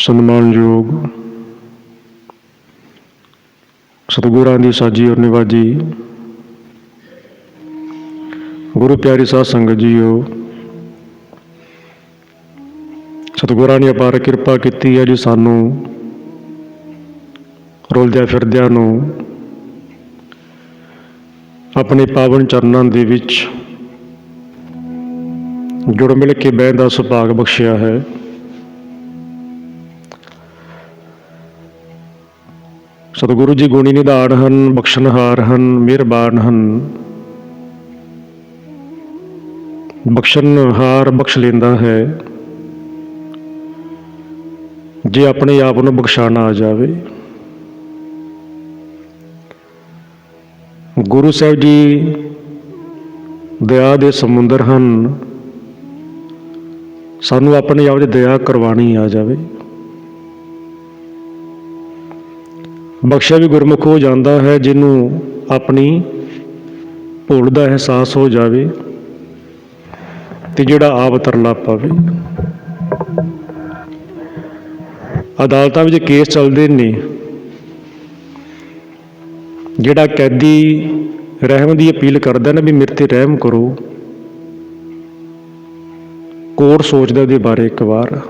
ਸਨਮਾਨਯੋਗ ਸਤਿਗੁਰਾਂ ਦੀ ਸਾਜੀ ਔਰ ਨਿਵਾਜੀ। ਗੁਰੂ ਪਿਆਰੀ ਸਾਧ ਸੰਗਤ ਜੀਓ, ਸਤਿਗੁਰਾਂ ਨੇ ਅਪਾਰ ਕਿਰਪਾ ਕੀਤੀ ਹੈ ਜੀ ਸਾਨੂੰ, ਰੋਲਦਿਆਂ ਫਿਰਦਿਆਂ ਨੂੰ, ਆਪਣੇ ਪਾਵਨ ਚਰਨਾਂ ਦੇ ਵਿੱਚ ਜੁੜ ਮਿਲ ਕੇ ਬਹਿਣ ਦਾ ਸੁਭਾਗ ਬਖਸ਼ਿਆ ਹੈ। ਸਤਿਗੁਰੂ ਜੀ ਗੁਣੀ ਨਿਧਾਨ ਹਨ, ਬਖਸ਼ਣਹਾਰ ਹਨ, ਮਿਹਰਬਾਨ ਹਨ। ਬਖਸ਼ਣਹਾਰ ਬਖਸ਼ ਲੈਂਦਾ ਹੈ। ਜੇ ਆਪਣੇ ਆਪ ਨੂੰ ਬਖਸ਼ਾਣਾ ਆ ਜਾਵੇ। ਗੁਰੂ ਸਾਹਿਬ ਜੀ ਦਇਆ ਦੇ ਸਮੁੰਦਰ ਹਨ। ਸਾਨੂੰ ਆਪਣੇ ਆਪ 'ਚ ਦਇਆ ਕਰਵਾਣੀ ਆ ਜਾਵੇ। ਬਖਸ਼ਿਆ ਵੀ ਗੁਰਮੁਖ ਹੋ ਜਾਂਦਾ ਹੈ, ਜਿਹਨੂੰ ਆਪਣੀ ਭੁੱਲ ਦਾ ਅਹਿਸਾਸ ਹੋ ਜਾਵੇ ਤੇ ਜਿਹੜਾ ਆਪ ਤਰਲਾ ਪਾਵੇ। ਅਦਾਲਤਾਂ ਵਿੱਚ ਕੇਸ ਚੱਲਦੇ ਨੇ। ਜਿਹੜਾ ਕੈਦੀ ਰਹਿਮ ਦੀ ਅਪੀਲ ਕਰਦਾ ਨਾ ਵੀ ਮੇਰੇ ਤੇ ਰਹਿਮ ਕਰੋ ਕੋਰ ਸੋਚਦਾ ਉਹਦੇ ਬਾਰੇ ਇੱਕ ਵਾਰ।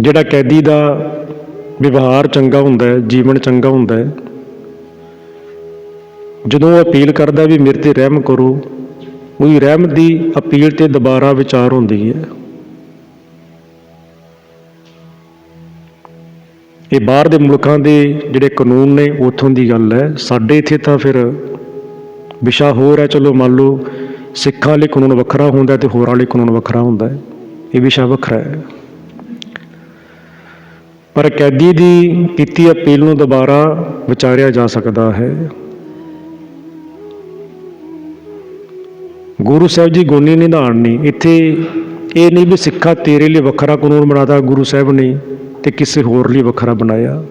ਜਿਹੜਾ ਕੈਦੀ ਦਾ ਵਿਵਹਾਰ ਚੰਗਾ ਹੁੰਦਾ ਹੈ, ਜੀਵਨ ਚੰਗਾ ਹੁੰਦਾ ਹੈ। ਜਦੋਂ ਉਹ ਅਪੀਲ ਕਰਦਾ ਵੀ ਮੇਰੇ ਤੇ ਰਹਿਮ ਕਰੋ ਉਹਦੀ ਰਹਿਮ ਦੀ ਅਪੀਲ ਤੇ ਦੁਬਾਰਾ ਵਿਚਾਰ ਹੁੰਦੀ ਹੈ। ਇਹ ਬਾਹਰ ਦੇ ਮੁਲਕਾਂ ਦੇ ਜਿਹੜੇ ਕਾਨੂੰਨ ਨੇ, ਉਥੋਂ ਦੀ ਗੱਲ ਹੈ। ਸਾਡੇ ਇੱਥੇ ਤਾਂ ਫਿਰ ਵਿਸ਼ਾ ਹੋਰ ਹੈ, ਚਲੋ ਮੰਨ ਲਓ ਸਿੱਖਾਂ ਲਈ ਕਾਨੂੰਨ ਵੱਖਰਾ ਹੁੰਦਾ ਤੇ ਹੋਰਾਂ ਲਈ ਕਾਨੂੰਨ ਵੱਖਰਾ ਹੁੰਦਾ ਹੈ। ਇਹ ਵਿਸ਼ਾ ਵੱਖਰਾ ਹੈ। ਪਰ ਕੈਦੀ ਦੀ ਕੀਤੀ ਅਪੀਲ ਨੂੰ ਦੁਬਾਰਾ ਵਿਚਾਰਿਆ ਜਾ ਸਕਦਾ ਹੈ। ਗੁਰੂ ਸਾਹਿਬ ਜੀ ਗੁਣੀ ਨਿਧਾਨ ਨਹੀਂ ਇੱਥੇ ਇਹ ਨਹੀਂ ਵੀ ਸਿੱਖਾ ਤੇਰੇ ਲਈ ਵੱਖਰਾ ਕਾਨੂੰਨ ਬਣਾਤਾ, ਗੁਰੂ ਸਾਹਿਬ ਨੇ ਤੇ ਕਿਸੇ ਹੋਰ ਲਈ ਵੱਖਰਾ ਬਣਾਇਆ।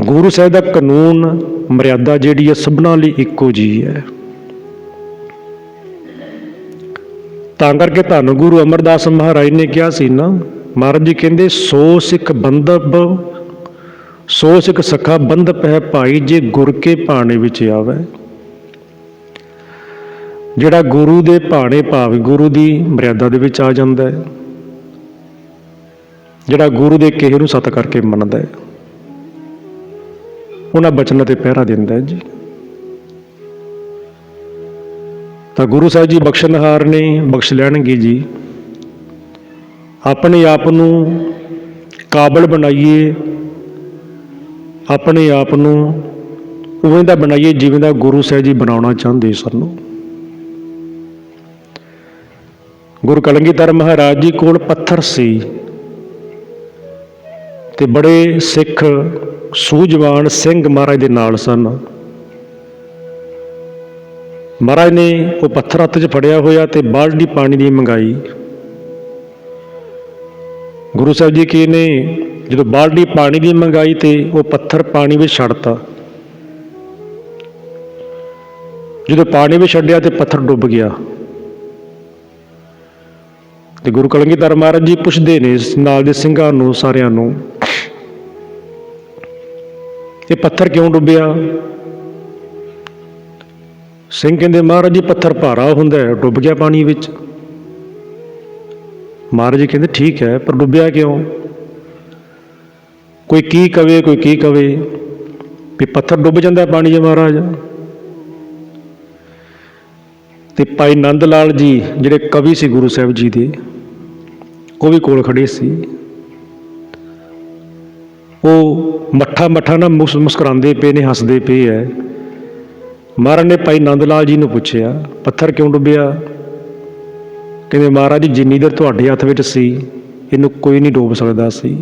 ਗੁਰੂ ਸਾਹਿਬ ਦਾ ਕਾਨੂੰਨ, ਮਰਿਆਦਾ ਜਿਹੜੀ ਹੈ, ਸਭਨਾਂ ਲਈ ਇੱਕੋ ਜੀ ਹੈ। ਤਾਂ ਕਰਕੇ ਧੰਨ ਗੁਰੂ ਅਮਰਦਾਸ ਮਹਾਰਾਜ ਨੇ ਕਿਹਾ ਸੀ ਨਾ ਮਹਾਰਾਜ ਜੀ ਕਹਿੰਦੇ, ਸੋ ਸਿੱਖ ਬੰਧਪ, ਸੋ ਸਿੱਖ ਸਖਾ ਬੰਧਪ ਹੈ ਭਾਈ ਜੇ ਗੁਰ ਕੇ ਭਾਣੇ ਵਿੱਚ ਆਵੇ। ਜਿਹੜਾ ਗੁਰੂ ਦੇ ਭਾਣੇ ਭਾਵ ਗੁਰੂ ਦੀ ਮਰਿਆਦਾ ਦੇ ਵਿੱਚ ਆ ਜਾਂਦਾ ਹੈ। ਜਿਹੜਾ ਗੁਰੂ ਦੇ ਕਿਹੇ ਨੂੰ ਸਤ ਕਰਕੇ ਮੰਨਦਾ ਹੈ। ਉਹਨਾਂ ਬਚਨਾਂ ਤੇ ਪਹਿਰਾ ਦਿੰਦਾ ਹੈ ਜੀ। ਤਾਂ ਗੁਰੂ ਸਾਹਿਬ ਜੀ ਬਖਸ਼ਣਹਾਰ ਨੇ, ਬਖਸ਼ ਲੈਣਗੇ ਜੀ। ਆਪਣੇ ਆਪ ਨੂੰ ਕਾਬਲ ਬਣਾਈਏ, ਆਪਣੇ ਆਪ ਨੂੰ ਉਵੇਂ ਦਾ ਬਣਾਈਏ ਜਿਵੇਂ ਦਾ ਗੁਰੂ ਸਾਹਿਬ ਜੀ ਬਣਾਉਣਾ ਚਾਹੁੰਦੇ ਸਾਨੂੰ। ਗੁਰੂ ਕਲਗੀਧਰ ਮਹਾਰਾਜ ਜੀ ਕੋਲ ਪੱਥਰ ਸੀ ਤੇ ਬੜੇ ਸਿੱਖ ਸੂਝਵਾਨ ਸਿੰਘ ਮਹਾਰਾਜ ਦੇ ਨਾਲ ਸਨ। ਮਹਾਰਾਜ ਨੇ ਉਹ ਪੱਥਰ ਹੱਥ 'ਚ ਫੜਿਆ ਹੋਇਆ ਤੇ ਬਾਲਟੀ ਪਾਣੀ ਦੀ ਮੰਗਾਈ। ਗੁਰੂ ਸਾਹਿਬ ਜੀ ਕੀ ਨੇ ਜਦੋਂ ਬਾਲਟੀ ਪਾਣੀ ਦੀ ਮੰਗਾਈ ਤੇ ਉਹ ਪੱਥਰ ਪਾਣੀ ਵਿੱਚ ਛੱਡਤਾ। ਜਦੋਂ ਪਾਣੀ ਵਿੱਚ ਛੱਡਿਆ ਤੇ ਪੱਥਰ ਡੁੱਬ ਗਿਆ। ਤੇ ਗੁਰੂ ਕਲਗੀਧਰ ਮਹਾਰਾਜ ਜੀ ਪੁੱਛਦੇ ਨੇ ਨਾਲ ਦੇ ਸਿੰਘਾਂ ਨੂੰ, ਸਾਰਿਆਂ ਨੂੰ, ਇਹ ਪੱਥਰ ਕਿਉਂ ਡੁੱਬਿਆ? ਸਿੰਘ ਕਹਿੰਦੇ, ਮਹਾਰਾਜ ਜੀ, ਪੱਥਰ ਭਾਰਾ ਹੁੰਦਾ ਹੈ, ਡੁੱਬ ਗਿਆ ਪਾਣੀ ਵਿੱਚ। ਮਹਾਰਾਜ ਜੀ ਕਹਿੰਦੇ ਠੀਕ ਹੈ, ਪਰ ਡੁੱਬਿਆ ਕਿਉਂ? ਕੋਈ ਕੀ ਕਵੇ, ਕੋਈ ਕੀ ਕਵੇ, ਵੀ ਪੱਥਰ ਡੁੱਬ ਜਾਂਦਾ ਪਾਣੀ 'ਚ ਮਹਾਰਾਜ। ਤੇ ਭਾਈ ਨੰਦ ਲਾਲ ਜੀ, ਜਿਹੜੇ ਕਵੀ ਸੀ ਗੁਰੂ ਸਾਹਿਬ ਜੀ ਦੇ, ਉਹ ਵੀ ਕੋਲ ਖੜੇ ਸੀ। ਉਹ ਮੱਠਾ ਮੱਠਾ ਨਾ ਮੁਸ, ਮੁਸਕਰਾਉਂਦੇ ਪਏ ਨੇ, ਹੱਸਦੇ ਪਏ ਐ ਮਹਾਰਾਜ ਨੇ ਭਾਈ ਨੰਦ ਲਾਲ ਜੀ ਨੂੰ ਪੁੱਛਿਆ, ਪੱਥਰ ਕਿਉਂ ਡੁੱਬਿਆ? ਕਹਿੰਦੇ ਮਹਾਰਾਜ ਜੀ ਜਿੰਨੀ ਦੇਰ ਤੁਹਾਡੇ ਹੱਥ ਵਿੱਚ ਸੀ, ਇਹਨੂੰ ਕੋਈ ਨਹੀਂ ਡੋਬ ਸਕਦਾ ਸੀ।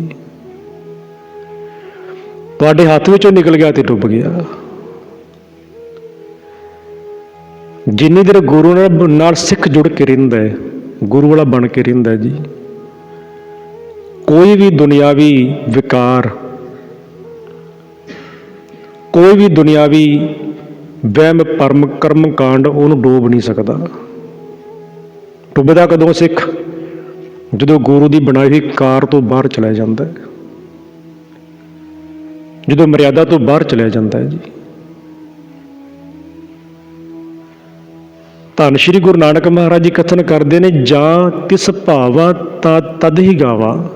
ਤੁਹਾਡੇ ਹੱਥ ਵਿੱਚੋਂ ਨਿਕਲ ਗਿਆ ਤੇ ਡੁੱਬ ਗਿਆ। ਜਿੰਨੀ ਦੇਰ ਗੁਰੂ ਨਾਲ ਸਿੱਖ ਜੁੜ ਕੇ ਰਹਿੰਦਾ ਹੈ, ਗੁਰੂ ਵਾਲਾ ਬਣ ਕੇ ਰਹਿੰਦਾ ਜੀ। ਕੋਈ ਵੀ ਦੁਨਿਆਵੀ ਵਿਕਾਰ, ਕੋਈ ਵੀ ਦੁਨਿਆਵੀ ਵਹਿਮ ਪਰਮ ਕਰਮ ਕਾਂਡ ਉਹਨੂੰ ਡੋਬ ਨਹੀਂ ਸਕਦਾ। ਡੁੱਬਦਾ ਕਦੋਂ ਸਿੱਖ? ਜਦੋਂ ਗੁਰੂ ਦੀ ਬਣਾਈ ਹੋਈ ਕਾਰ ਤੋਂ ਬਾਹਰ ਚਲਾ ਜਾਂਦਾ ਹੈ। ਜਦੋਂ ਮਰਿਆਦਾ ਤੋਂ ਬਾਹਰ ਚਲਿਆ ਜਾਂਦਾ ਹੈ ਜੀ। ਧੰਨ ਸ਼੍ਰੀ ਗੁਰੂ ਨਾਨਕ ਮਹਾਰਾਜ ਜੀ ਕਥਨ ਕਰਦੇ ਨੇ, ਜਾਂ ਕਿਸ ਭਾਵਾ ਤਾਂ ਤਦ ਹੀ ਗਾਵਾ।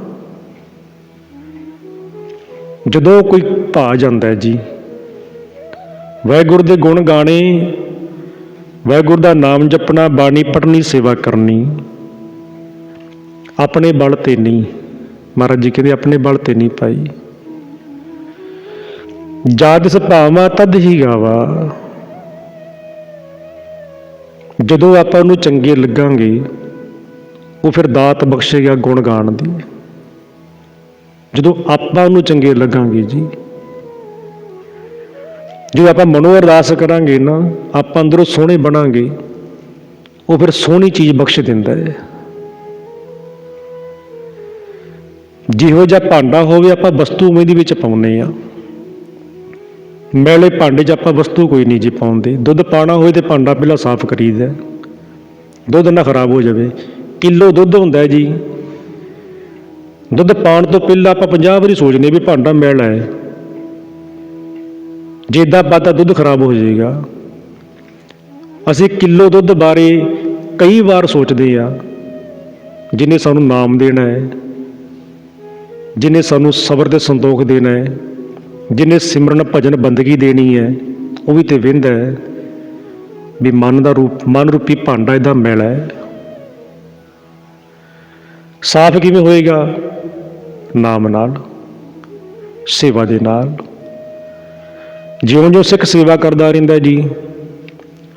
ਜਦੋਂ ਕੋਈ ਭਾ ਜਾਂਦਾ ਹੈ ਜੀ ਵਾਹਿਗੁਰੂ ਦੇ ਗੁਣ ਗਾਣੇ ਵਾਹਿਗੁਰੂ ਦਾ ਨਾਮ ਜਪਣਾ, ਬਾਣੀ ਪੜ੍ਹਨੀ, ਸੇਵਾ ਕਰਨੀ। ਆਪਣੇ ਬਲ ਤੇ ਨਹੀਂ। ਮਹਾਰਾਜ ਜੀ ਕਹਿੰਦੇ, ਆਪਣੇ ਬਲ ਤੇ ਨਹੀਂ ਪਾਈ ਜਦ ਇਸ ਤਦ ਹੀ ਗਾਵਾ। ਜਦੋਂ ਆਪਾਂ ਉਹਨੂੰ ਚੰਗੇ ਲੱਗਾਂਗੇ, ਉਹ ਫਿਰ ਦਾਤ ਬਖਸ਼ੇਗਾ ਗੁਣ ਗਾਣ ਦੀ। ਜਦੋਂ ਆਪਾਂ ਉਹਨੂੰ ਚੰਗੇ ਲੱਗਾਂਗੇ ਜੀ ਜੇ ਆਪਾਂ ਮਨੋ ਅਰਦਾਸ ਕਰਾਂਗੇ ਨਾ, ਆਪਾਂ ਅੰਦਰੋਂ ਸੋਹਣੇ ਬਣਾਂਗੇ, ਉਹ ਫਿਰ ਸੋਹਣੀ ਚੀਜ਼ ਬਖਸ਼ ਦਿੰਦਾ ਹੈ। ਜਿਹੋ ਜਿਹਾ ਭਾਂਡਾ ਹੋਵੇ ਆਪਾਂ ਵਸਤੂ ਉਵੇਂ ਦੀ ਵਿੱਚ ਪਾਉਨੇ ਆ ਮੈਲੇ ਭਾਂਡੇ 'ਚ ਆਪਾਂ ਵਸਤੂ ਕੋਈ ਨਹੀਂ ਜੀ ਪਾਉਂਦੇ। ਦੁੱਧ ਪਾਣਾ ਹੋਵੇ ਤੇ ਭਾਂਡਾ ਪਹਿਲਾਂ ਸਾਫ਼ ਕਰੀਦਾ ਦੁੱਧ ਨਾ ਖਰਾਬ ਹੋ ਜਾਵੇ। ਕਿਲੋ ਦੁੱਧ ਹੁੰਦਾ ਜੀ। ਦੁੱਧ ਪਾਣ ਤੋਂ ਪਹਿਲਾਂ ਆਪਾਂ 50 ਵਾਰੀ ਸੋਚਨੇ ਵੀ ਭਾਂਡਾ ਮੈਲਾ ਹੈ। ਜੇ ਏਦਾਂ ਪਾਤਾ ਦੁੱਧ ਖਰਾਬ ਹੋ ਜਾਏਗਾ। ਅਸੀਂ ਕਿਲੋ ਦੁੱਧ ਬਾਰੇ ਕਈ ਵਾਰ ਸੋਚਦੇ ਆ ਜਿਹਨੇ ਸਾਨੂੰ ਨਾਮ ਦੇਣਾ ਹੈ ਜਿਹਨੇ ਸਾਨੂੰ ਸਬਰ ਤੇ ਸੰਤੋਖ ਦੇਣਾ ਹੈ ਜਿਹਨੇ ਸਿਮਰਨ ਭਜਨ ਬੰਦਗੀ ਦੇਣੀ ਹੈ, ਉਹ ਵੀ ਤੇ ਵਿੰਦ ਹੈ ਵੀ ਮਨ ਦਾ ਰੂਪ, ਮਨ ਰੂਪੀ ਭਾਂਡਾ ਇਹਦਾ ਮੈਲਾ ਹੈ। ਸਾਫ਼ ਕਿਵੇਂ ਹੋਏਗਾ? ਨਾਮ ਨਾਲ, ਸੇਵਾ ਦੇ ਨਾਲ। ਜਿਉਂ-ਜਿਉਂ ਸਿੱਖ ਸੇਵਾ ਕਰਦਾ ਰਹਿੰਦਾ ਜੀ,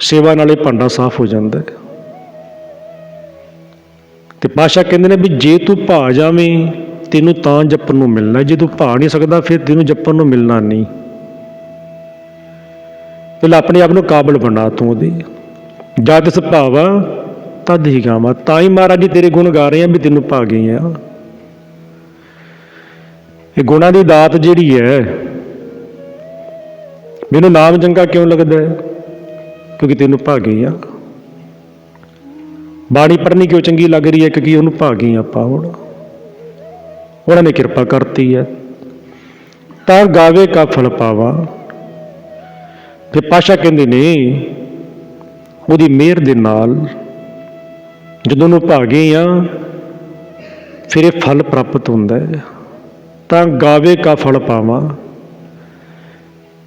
ਸੇਵਾ ਨਾਲੇ ਭਾਂਡਾ ਸਾਫ਼ ਹੋ ਜਾਂਦਾ ਹੈ। ਤੇ ਪਾਸ਼ਾ ਕਹਿੰਦੇ ਨੇ ਵੀ ਜੇ ਤੂੰ ਭਾ ਜਾਵੇਂ, ਤੈਨੂੰ ਤਾਂ ਜਪਣ ਨੂੰ ਮਿਲਣਾ। ਜੇ ਤੂੰ ਭਾ ਨਹੀਂ ਸਕਦਾ, ਫਿਰ ਤੈਨੂੰ ਜਪਣ ਨੂੰ ਮਿਲਣਾ ਨਹੀਂ। ਪਹਿਲਾਂ ਆਪਣੇ ਆਪ ਨੂੰ ਕਾਬਲ ਬਣਾ ਤੂੰ ਉਹਦੇ। ਜਦ ਇਸ ਭਾਵਾ, ਤਦ ਹੀ ਗਾਵਾਂ। ਤਾਂ ਹੀ ਮਹਾਰਾਜ ਜੀ ਤੇਰੇ ਗੁਣ ਗਾ ਰਹੇ ਆ ਵੀ ਤੈਨੂੰ ਭਾ ਗਏ ਆ। ਇਹ ਗੁਣਾਂ ਦੀ ਦਾਤ ਜਿਹੜੀ ਹੈ ਮੈਨੂੰ ਨਾਮ ਚੰਗਾ ਕਿਉਂ ਲੱਗਦਾ ਹੈ? ਕਿਉਂਕਿ ਤੈਨੂੰ ਭਾ ਗਏ ਆ। ਬਾਣੀ ਪੜ੍ਹਨੀ ਕਿਉਂ ਚੰਗੀ ਲੱਗ ਰਹੀ ਹੈ? ਕਿਉਂਕਿ ਉਹਨੂੰ ਭਾ ਗਏ ਆਪਾਂ ਹੁਣ। ਉਹਨਾਂ ਨੇ ਕਿਰਪਾ ਕਰਤੀ ਹੈ। ਤਾਂ ਗਾਵੇ ਕਾ ਫਲ ਪਾਵਾ। ਤੇ ਪਾਸ਼ਾ ਕਹਿੰਦੇ ਨੇ, ਉਹਦੀ ਮਿਹਰ ਦੇ ਨਾਲ ਜਦੋਂ ਨੂੰ ਭਾਗੇ ਆ, ਫਿਰ ਇਹ ਫਲ ਪ੍ਰਾਪਤ ਹੁੰਦਾ ਹੈ। ਤਾਂ ਗਾਵੇ ਕਾ ਫਲ ਪਾਵਾਂ।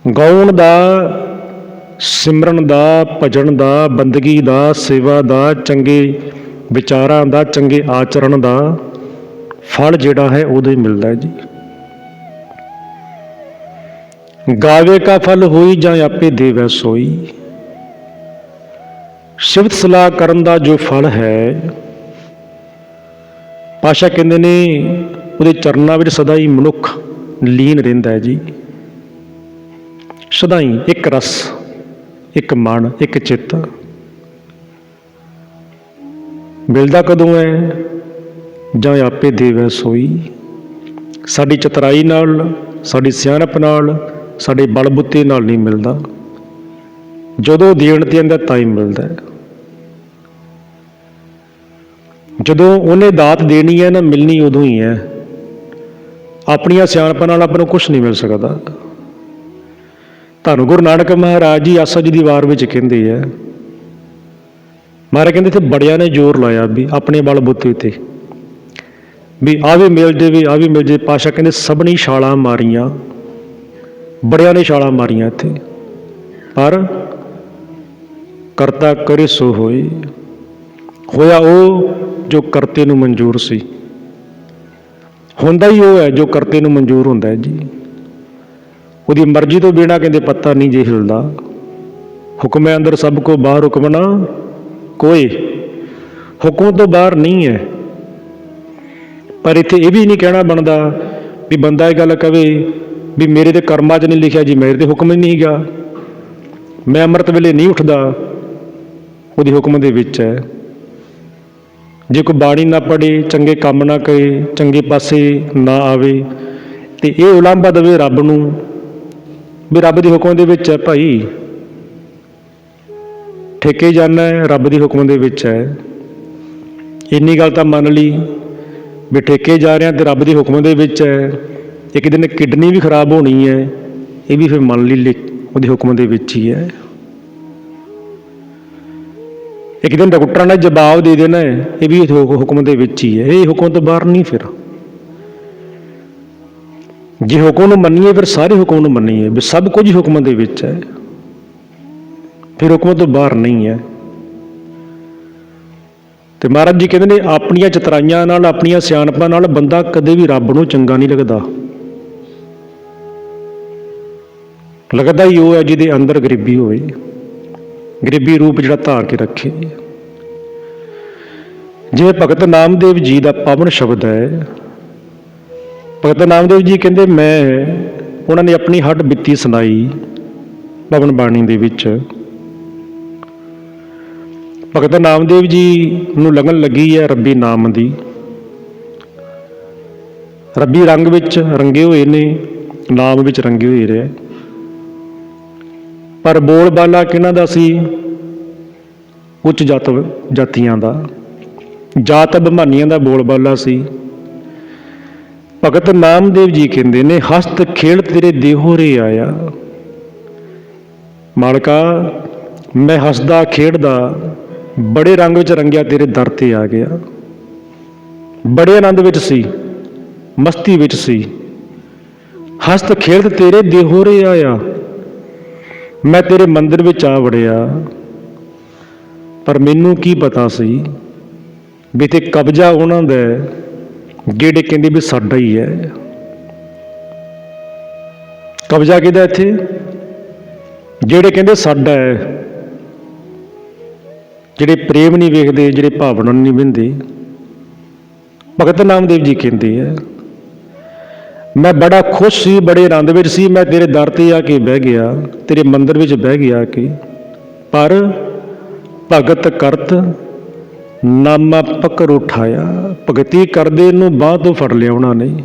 ਗਾਉਣ ਦਾ, ਸਿਮਰਨ ਦਾ, ਭਜਨ ਦਾ, ਬੰਦਗੀ ਦਾ, ਸੇਵਾ ਦਾ, ਚੰਗੇ ਵਿਚਾਰਾਂ ਦਾ, ਚੰਗੇ ਆਚਰਣ ਦਾ ਫਲ ਜਿਹੜਾ ਹੈ ਉਹਦੇ ਮਿਲਦਾ ਹੈ ਜੀ। ਗਾਵੇ ਕਾ ਫਲ ਹੋਈ ਜਾਂ ਆਪੇ ਦੇਵੈ ਸੋਈ। ਸ਼ਿਵਤ ਸਲਾਹ ਕਰਨ ਦਾ ਜੋ ਫਲ ਹੈ ਪਾਸ਼ਾ ਕਹਿੰਦੇ ਨੇ, ਉਹਦੇ ਚਰਨਾਂ ਵਿੱਚ ਸਦਾ ਹੀ ਮਨੁੱਖ ਲੀਨ ਰਹਿੰਦਾ ਹੈ ਜੀ। ਸਦਾਈ ਇੱਕ ਰਸ, ਇੱਕ ਮਨ, ਇੱਕ ਚਿੱਤ। ਮਿਲਦਾ ਕਦੋਂ ਹੈ ਜਾਂ ਆਪੇ ਦੇਵੈ ਸੋਈ? ਸਾਡੀ ਚਤਰਾਈ ਨਾਲ, ਸਾਡੀ ਸਿਆਣਪ ਨਾਲ, ਸਾਡੇ ਬਲਬੁੱਤੇ ਨਾਲ ਨਹੀਂ ਮਿਲਦਾ। ਜਦੋਂ ਦੇਣ ਤੇ ਆਂਦਾ ਤਾਂ ਹੀ ਮਿਲਦਾ ਹੈ। ਜਦੋਂ ਉਹਨੇ ਦਾਤ ਦੇਣੀ ਹੈ ਨਾ, ਮਿਲਣੀ ਉਦੋਂ ਹੀ ਹੈ ਆਪਣੀਆਂ ਸਿਆਣਪਾਂ ਨਾਲ ਆਪਾਂ ਨੂੰ ਕੁਝ ਨਹੀਂ ਮਿਲ ਸਕਦਾ। ਧੰਨ ਗੁਰੂ ਨਾਨਕ ਮਹਾਰਾਜ ਜੀ ਆਸਾ ਜੀ ਦੀ ਵਾਰ ਵਿੱਚ ਕਹਿੰਦੇ ਆ। ਮਹਾਰਾਜ ਕਹਿੰਦੇ ਤੇ ਬੜਿਆਂ ਨੇ ਜ਼ੋਰ ਲਾਇਆ ਵੀ ਆਪਣੇ ਬਲ ਬੁੱਤੇ ਤੇ। ਵੀ ਆ ਵੀ ਮਿਲ ਜੇ, ਵੀ ਆ ਵੀ ਮਿਲ ਜੇ। ਪਾਸ਼ਾ ਕਹਿੰਦੇ ਸਭਨੀ ਛਾਲਾਂ ਮਾਰੀਆਂ। ਬੜਿਆਂ ਨੇ ਛਾਲਾਂ ਮਾਰੀਆਂ ਇੱਥੇ। ਪਰ ਕਰਤਾ ਕਰੇ ਸੋ ਹੋਏ। ਹੋਇਆ ਉਹ ਜੋ ਕਰਤੇ ਨੂੰ ਮਨਜ਼ੂਰ ਸੀ। ਹੁੰਦਾ ਹੀ ਉਹ ਹੈ ਜੋ ਕਰਤੇ ਨੂੰ ਮਨਜ਼ੂਰ ਹੁੰਦਾ ਹੈ ਜੀ। ਉਹਦੀ ਮਰਜ਼ੀ ਤੋਂ ਬਿਨਾ ਕਹਿੰਦੇ ਪੱਤਾ ਨਹੀਂ ਜੇ ਹਿਲਦਾ। ਹੁਕਮ ਹੈ ਅੰਦਰ ਸਭ ਕੋ ਬਾਹਰ ਹੁਕਮ ਨਾ ਕੋਈ ਹੁਕਮ ਤੋਂ ਬਾਹਰ ਨਹੀਂ ਹੈ। ਪਰ ਇੱਥੇ ਇਹ ਵੀ ਨਹੀਂ ਕਹਿਣਾ ਬਣਦਾ ਵੀ ਬੰਦਾ ਇਹ ਗੱਲ ਕਵੇ ਵੀ ਮੇਰੇ ਤੇ ਕਰਮਾਂ 'ਚ ਨਹੀਂ ਲਿਖਿਆ ਜੀ, ਮੇਰੇ ਤੇ ਹੁਕਮ ਹੀ ਨਹੀਂ ਹੈਗਾ। ਮੈਂ ਅੰਮ੍ਰਿਤ ਵੇਲੇ ਨਹੀਂ ਉੱਠਦਾ, ਉਹਦੀ ਹੁਕਮ ਦੇ ਵਿੱਚ ਹੈ। ਜੇ ਕੋਈ ਬਾਣੀ ਨਾ ਪੜੇ ਚੰਗੇ ਕੰਮ ਨਾ ਕਰੇ, ਚੰਗੇ ਪਾਸੇ ਨਾ ਆਵੇ, ਤੇ ਇਹ ਉਲਾਂਭਾ ਦੇਵੇ ਰੱਬ ਨੂੰ ਵੀ ਰੱਬ ਦੇ ਹੁਕਮ ਦੇ ਵਿੱਚ ਹੈ ਭਾਈ। ਠੇਕੇ ਜਾਣਾ ਰੱਬ ਦੇ ਹੁਕਮ ਦੇ ਵਿੱਚ ਹੈ। ਇੰਨੀ ਗੱਲ ਤਾਂ ਮੰਨ ਲਈ ਵੀ ਠੇਕੇ ਜਾ ਰਿਹਾ ਤੇ ਰੱਬ ਦੇ ਹੁਕਮ ਦੇ ਵਿੱਚ ਹੈ। ਇੱਕ ਦਿਨ ਕਿਡਨੀ ਵੀ ਖਰਾਬ ਹੋਣੀ ਹੈ, ਇਹ ਵੀ ਫਿਰ ਮੰਨ ਲਈ ਲਿ- ਉਹਦੇ ਹੁਕਮ ਦੇ ਵਿੱਚ ਹੀ ਹੈ। ਇੱਕ ਦਿਨ ਡਾਕਟਰਾਂ ਨੇ ਜਵਾਬ ਦੇ ਦੇਣਾ ਇਹ ਵੀ ਹੁ- ਹੁਕਮ ਦੇ ਵਿੱਚ ਹੀ ਹੈ। ਇਹ ਹੁਕਮ ਤੋਂ ਬਾਹਰ ਨਹੀਂ ਫਿਰ। ਜੇ ਹੁਕਮ ਨੂੰ ਮੰਨੀਏ, ਫਿਰ ਸਾਰੇ ਹੁਕਮ ਨੂੰ ਮੰਨੀਏ। ਵੀ ਸਭ ਕੁਝ ਹੀ ਹੁਕਮ ਦੇ ਵਿੱਚ ਹੈ। ਫਿਰ ਹੁਕਮ ਤੋਂ ਬਾਹਰ ਨਹੀਂ ਹੈ। ਤੇ ਮਹਾਰਾਜ ਜੀ ਕਹਿੰਦੇ ਨੇ, ਆਪਣੀਆਂ ਚਤਰਾਈਆਂ ਨਾਲ, ਆਪਣੀਆਂ ਸਿਆਣਪਾਂ ਨਾਲ ਬੰਦਾ ਕਦੇ ਵੀ ਰੱਬ ਨੂੰ ਚੰਗਾ ਨਹੀਂ ਲੱਗਦਾ। ਲੱਗਦਾ ਹੀ ਉਹ ਹੈ ਜਿਹਦੇ ਅੰਦਰ ਗਰੀਬੀ ਹੋਵੇ। ਗਰੀਬੀ ਰੂਪ ਜਿਹੜਾ ਧਾਰ ਕੇ ਰੱਖੇ। ਜਿਵੇਂ ਭਗਤ ਨਾਮਦੇਵ ਜੀ ਦਾ ਪਾਵਨ ਸ਼ਬਦ ਹੈ ਭਗਤ ਨਾਮਦੇਵ ਜੀ ਕਹਿੰਦੇ, ਮੈਂ ਉਹਨਾਂ ਨੇ ਆਪਣੀ ਹੱਡ ਬਿੱਤੀ ਸੁਣਾਈ ਭਵਨ ਬਾਣੀ ਦੇ ਵਿੱਚ। ਭਗਤ ਨਾਮਦੇਵ ਜੀ ਨੂੰ ਲਗਨ ਲੱਗੀ ਹੈ ਰੱਬੀ ਨਾਮ ਦੀ। ਰੱਬੀ ਰੰਗ ਵਿੱਚ ਰੰਗੇ ਹੋਏ ਨੇ, ਨਾਮ ਵਿੱਚ ਰੰਗੇ ਹੋਏ ਰਹੇ ਪਰ ਬੋਲ ਬਾਲਾ ਕਿਹਨਾਂ ਦਾ ਸੀ? ਉੱਚ ਜਾਤ ਜਾਤੀਆਂ ਦਾ। ਜਾਤ ਅਭਿਮਾਨੀਆਂ ਦਾ ਬੋਲ ਬਾਲਾ ਸੀ। ਭਗਤ ਨਾਮਦੇਵ ਜੀ ਕਹਿੰਦੇ ਨੇ, ਹਸਤ ਖੇਡ ਤੇਰੇ ਦੇਹੋ ਰੇ ਆਇਆ। ਮਾਲਕਾ, ਮੈਂ ਹੱਸਦਾ ਖੇਡਦਾ ਬੜੇ ਰੰਗ ਵਿੱਚ ਰੰਗਿਆ ਤੇਰੇ ਦਰ ਤੇ ਆ ਗਿਆ। ਬੜੇ ਆਨੰਦ ਵਿੱਚ ਸੀ, ਮਸਤੀ ਵਿੱਚ ਸੀ। ਹਸਤ ਖੇਡ ਤੇਰੇ ਦੇਹੋ ਰੇ ਆਇਆ। ਮੈਂ ਤੇਰੇ ਮੰਦਰ ਵਿੱਚ ਆ ਵੜਿਆ। ਪਰ ਮੈਨੂੰ ਕੀ ਪਤਾ ਸੀ ਵੀ ਤੇ ਕਬਜ਼ਾ ਉਹਨਾਂ ਦਾ ਜਿਹੜੇ ਕਹਿੰਦੇ ਵੀ ਸਾਡਾ ਹੀ ਹੈ। ਕਬਜ਼ਾ ਕਿਹਦਾ ਇੱਥੇ? ਜਿਹੜੇ ਕਹਿੰਦੇ ਸਾਡਾ ਹੈ, ਜਿਹੜੇ ਪ੍ਰੇਮ ਨਹੀਂ ਵੇਖਦੇ, ਜਿਹੜੇ ਭਾਵਨਾ ਨਹੀਂ ਬਿੰਦੇ ਭਗਤ ਨਾਮਦੇਵ ਜੀ ਕਹਿੰਦੇ ਆ, ਮੈਂ ਬੜਾ ਖੁਸ਼ ਸੀ, ਬੜੇ ਆਨੰਦ ਵਿੱਚ ਸੀ, ਮੈਂ ਤੇਰੇ ਦਰ ਤੇ ਆ ਕੇ ਬਹਿ ਗਿਆ, ਤੇਰੇ ਮੰਦਰ ਵਿੱਚ ਬਹਿ ਗਿਆ ਕਿ, ਪਰ ਭਗਤ ਕਰਤ ਨਾਮਾ ਪਕੜ ਉਠਾਇਆ ਭਗਤੀ ਕਰਦੇ ਨੂੰ ਬਾਹ ਤੋਂ ਫੜ ਲਿਆ ਉਹਨਾਂ ਨੇ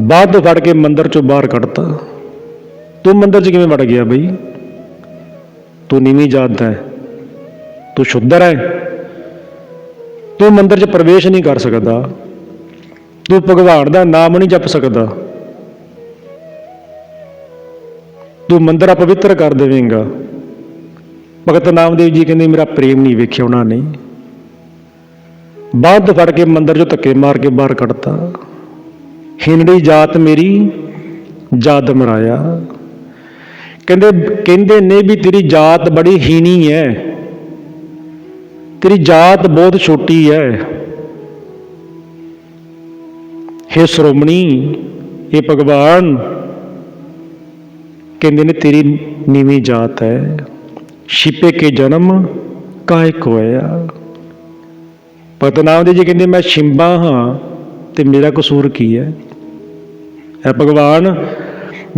ਬਾਹ ਤੋਂ ਫੜ ਕੇ ਮੰਦਰ ਚੋਂ ਬਾਹਰ ਕੱਢਤਾ। ਤੂੰ ਮੰਦਰ 'ਚ ਕਿਵੇਂ ਵੜ ਗਿਆ ਬਈ? ਤੂੰ ਨੀਵੀਂ ਜਾਤ ਦਾ ਹੈ। ਤੂੰ ਸ਼ੁੱਧਰ ਹੈ। ਤੂੰ ਮੰਦਰ 'ਚ ਪ੍ਰਵੇਸ਼ ਨਹੀਂ ਕਰ ਸਕਦਾ। ਤੂੰ ਭਗਵਾਨ ਦਾ ਨਾਮ ਨਹੀਂ ਜਪ ਸਕਦਾ। ਤੂੰ ਮੰਦਰ ਅਪਵਿੱਤਰ ਕਰ ਦੇਵੇਂਗਾ। ਭਗਤ ਨਾਮਦੇਵ ਜੀ ਕਹਿੰਦੇ, ਮੇਰਾ ਪ੍ਰੇਮ ਨਹੀਂ ਵੇਖਿਆ ਉਹਨਾਂ ਨੇ। ਬਾਅਦ ਫੜ ਕੇ ਮੰਦਰ 'ਚੋਂ ਧੱਕੇ ਮਾਰ ਕੇ ਬਾਹਰ ਕੱਢਤਾ। ਹਿੰਦੜੀ ਜਾਤ ਮੇਰੀ ਜਾਦ ਮਰਾਇਆ। ਕਹਿੰਦੇ ਕਹਿੰਦੇ ਨੇ ਵੀ ਤੇਰੀ ਜਾਤ ਬੜੀ ਹੀਣੀ ਹੈ ਤੇਰੀ ਜਾਤ ਬਹੁਤ ਛੋਟੀ ਹੈ ਹੇ ਸ਼੍ਰੋਮਣੀ ਇਹ ਭਗਵਾਨ, ਕਹਿੰਦੇ ਨੇ ਤੇਰੀ ਨੀਵੀਂ ਜਾਤ ਹੈ ਛਿਪੇ ਕੇ ਜਨਮ ਕਾਇ ਕੋਇਆ ਪਤਨਾਮ ਦੇ ਜੀ ਕਹਿੰਦੇ ਮੈਂ ਸ਼ਿੰਬਾ ਹਾਂ ਤੇ ਮੇਰਾ ਕਸੂਰ ਕੀ ਹੈ? ਹੈ ਭਗਵਾਨ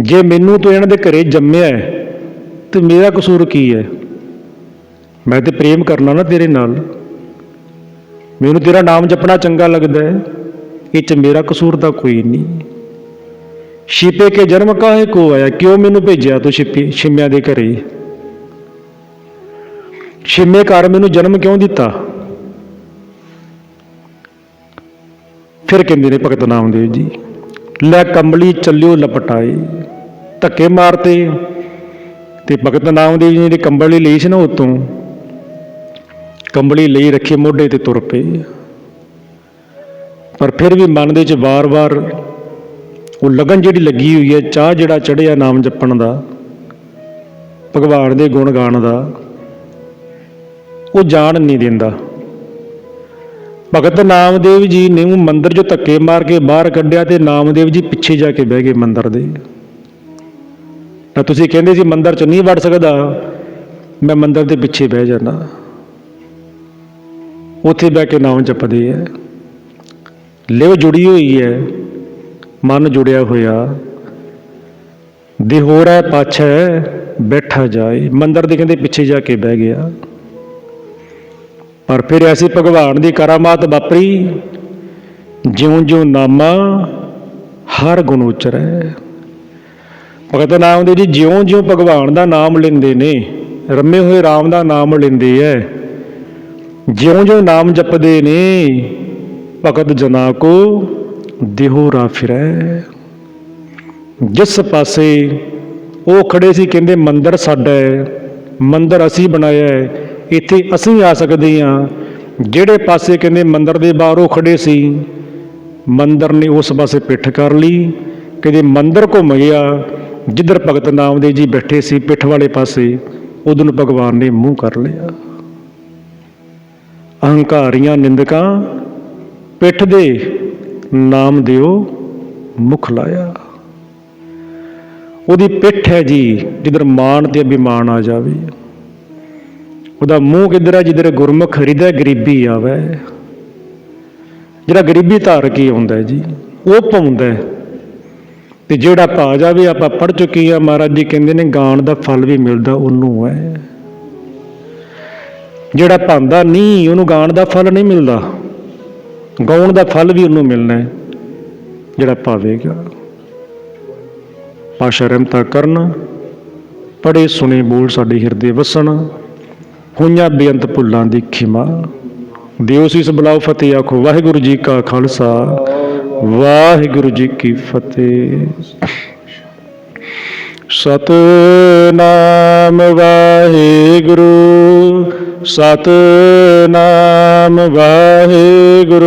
ਜੇ ਮੈਨੂੰ ਤੂੰ ਇਹਨਾਂ ਦੇ ਘਰੇ ਜੰਮਿਆ ਹੈ, ਤੇ ਮੇਰਾ ਕਸੂਰ ਕੀ ਹੈ? ਮੈਂ ਤੇ ਪ੍ਰੇਮ ਕਰਨਾ ਨਾ ਤੇਰੇ ਨਾਲ। ਮੈਨੂੰ ਤੇਰਾ ਨਾਮ ਜਪਣਾ ਚੰਗਾ ਲੱਗਦਾ ਹੈ ਇਹ ਚ ਮੇਰਾ ਕਸੂਰ ਤਾਂ ਕੋਈ ਨਹੀਂ। ਛਿਪੇ ਕੇ ਜਨਮ ਕਾਹੇ ਕੋ ਆਇਆ ਕਿਉਂ ਮੈਨੂੰ ਭੇਜਿਆ ਤੂੰ ਛਿਪੇ ਛਿਮਿਆਂ ਦੇ ਘਰੇ? ਛੇਵੇਂ ਘਰ ਮੈਨੂੰ ਜਨਮ ਕਿਉਂ ਦਿੱਤਾ? ਫਿਰ ਕਹਿੰਦੇ ਨੇ, ਭਗਤ ਨਾਮਦੇਵ ਜੀ, ਲੈ ਕੰਬਲੀ ਚੱਲਿਓ ਲਪਟਾਏ, ਧੱਕੇ ਮਾਰਤੇ ਤੇ ਭਗਤ ਨਾਮਦੇਵ ਜੀ ਨੇ ਕੰਬਲੀ ਲਈ ਸੀ ਨਾ ਉਤੋਂ, ਕੰਬਲੀ ਲਈ ਰੱਖੇ ਮੋਢੇ ਤੇ ਤੁਰ ਪਏ ਪਰ ਫਿਰ ਵੀ ਮਨ ਦੇ ਵਿੱਚ ਵਾਰ-ਵਾਰ ਉਹ ਲਗਨ ਜਿਹੜੀ ਲੱਗੀ ਹੋਈ ਹੈ, ਚਾਹ ਜਿਹੜਾ ਚੜਿਆ ਨਾਮ ਜਪਣ ਦਾ, ਭਗਵਾਨ ਦੇ ਗੁਣ ਗਾਣ ਦਾ ਉਹ ਜਾਣ ਨਹੀਂ ਦਿੰਦਾ। ਭਗਤ ਨਾਮਦੇਵ ਜੀ ਨੇ ਉਹ ਮੰਦਰ 'ਚੋਂ ਧੱਕੇ ਮਾਰ ਕੇ ਬਾਹਰ ਕੱਢਿਆ ਤੇ ਨਾਮਦੇਵ ਜੀ ਪਿੱਛੇ ਜਾ ਕੇ ਬਹਿ ਗਏ ਮੰਦਰ ਦੇ। ਤਾਂ ਤੁਸੀਂ ਕਹਿੰਦੇ ਸੀ ਮੰਦਰ 'ਚ ਨਹੀਂ ਵੜ ਸਕਦਾ, ਮੈਂ ਮੰਦਰ ਦੇ ਪਿੱਛੇ ਬਹਿ ਜਾਣਾ ਉੱਥੇ ਬਹਿ ਕੇ ਨਾਮ ਜਪਦੇ ਆ। ਲਿਵ ਜੁੜੀ ਹੋਈ ਹੈ, ਮਨ ਜੁੜਿਆ ਹੋਇਆ। ਦਿਹੋਰਾ ਪਾਛੈ, ਬੈਠਾ ਜਾਏ। ਮੰਦਰ ਦੇ ਕਹਿੰਦੇ ਪਿੱਛੇ ਜਾ ਕੇ ਬਹਿ ਗਿਆ। ਪਰ ਫਿਰ ਐਸੀ ਭਗਵਾਨ ਦੀ ਕਰਾਮਾਤ ਵਾਪਰੀ। ਜਿਉਂ ਜਿਉਂ ਨਾਮਾ ਹਰ ਗੁਣ ਉਚਰੈ। ਭਗਤ ਨਾਮ ਦੇ ਜੀ ਜਿਉਂ ਜਿਉਂ ਭਗਵਾਨ ਦਾ ਨਾਮ ਲੈਂਦੇ ਨੇ, ਰੰਮੇ ਹੋਏ RAM ਦਾ ਨਾਮ ਲੈਂਦੇ ਐ। ਜਿਉਂ-ਜਿਉਂ ਨਾਮ ਜਪਦੇ ਨੇ, ਭਗਤ ਜਨਾ ਕੋ ਦਿਹੋਰਾ ਫਿਰੈ। ਜਿਸ ਪਾਸੇ ਉਹ ਖੜੇ ਸੀ, ਕਹਿੰਦੇ ਮੰਦਰ ਸਾਡਾ ਹੈ ਮੰਦਰ ਅਸੀਂ ਬਣਾਇਆ ਹੈ ਇੱਥੇ ਅਸੀਂ ਆ ਸਕਦੇ ਹਾਂ। ਜਿਹੜੇ ਪਾਸੇ ਕਹਿੰਦੇ ਮੰਦਰ ਦੇ ਬਾਹਰ ਉਹ ਖੜੇ ਸੀ, ਮੰਦਰ ਨੇ ਉਸ ਪਾਸੇ ਪਿੱਠ ਕਰ ਲਈ। ਕਹਿੰਦੇ ਮੰਦਰ ਘੁੰਮ ਗਿਆ। ਜਿੱਧਰ ਭਗਤ ਨਾਮ ਨਾਮਦੇਵ ਜੀ ਬੈਠੇ ਸੀ ਪਿੱਠ ਵਾਲੇ ਪਾਸੇ, ਉਦੋਂ ਭਗਵਾਨ ਨੇ ਮੂੰਹ ਕਰ ਲਿਆ। ਅਹੰਕਾਰੀਆਂ ਨਿੰਦਕਾਂ, ਪਿੱਠ ਦੇ ਨਾਮ ਦਿਓ, ਮੁਖ ਲਾਇਆ। ਉਹਦੀ ਪਿੱਠ ਹੈ ਜੀ, ਜਿੱਧਰ ਮਾਣ ਤੇ ਅਭਿਮਾਨ ਆ ਜਾਵੇ। ਉਹਦਾ ਮੂੰਹ ਕਿੱਧਰ ਹੈ ਜਿੱਧਰ ਗੁਰਮੁਖ ਹਿਰਦੈ ਗਰੀਬੀ ਆਵੇ। ਜਿਹੜਾ ਗਰੀਬੀ ਧਾਰ ਕੇ ਆਉਂਦਾ ਜੀ, ਉਹ ਪਾਉਂਦਾ ਹੈ। ਤੇ ਜਿਹੜਾ ਭਾ ਜਾਵੇ, ਆਪਾਂ ਪੜ ਚੁੱਕੀ ਆ, ਮਹਾਰਾਜ ਜੀ ਕਹਿੰਦੇ ਨੇ ਗਾਣ ਦਾ ਫਲ ਵੀ ਮਿਲਦਾ ਉਹਨੂੰ ਹੈ। ਜਿਹੜਾ ਭਾਂਦਾ ਨਹੀਂ, ਉਹਨੂੰ ਗਾਣ ਦਾ ਫਲ ਨਹੀਂ ਮਿਲਦਾ। ਗਾਉਣ ਦਾ ਫਲ ਵੀ ਉਹਨੂੰ ਮਿਲਣਾ ਹੈ, ਜਿਹੜਾ ਭਾਵੇਗਾ ਪਾਸ਼ਾ ਰਹਿਮਤਾ ਕਰਨ ਪੜੇ ਸੁਣੇ ਬੋਲ ਸਾਡੇ ਹਿਰਦੇ ਵਸਣ। ਹੋਈਆਂ ਬੇਅੰਤ ਭੁੱਲਾਂ ਦੀ ਖਿਮਾ। ਦਿਓ ਸੀਸ ਬੁਲਾਓ ਫਤਿਹ, ਆਖੋ, ਵਾਹਿਗੁਰੂ ਜੀ ਕਾ ਖਾਲਸਾ, ਵਾਹਿਗੁਰੂ ਜੀ ਕੀ ਫਤਿਹ। ਸਤਨਾਮ ਵਾਹਿਗੁਰੂ ਸਤਨਾਮ ਵਾਹਿਗੁਰੂ।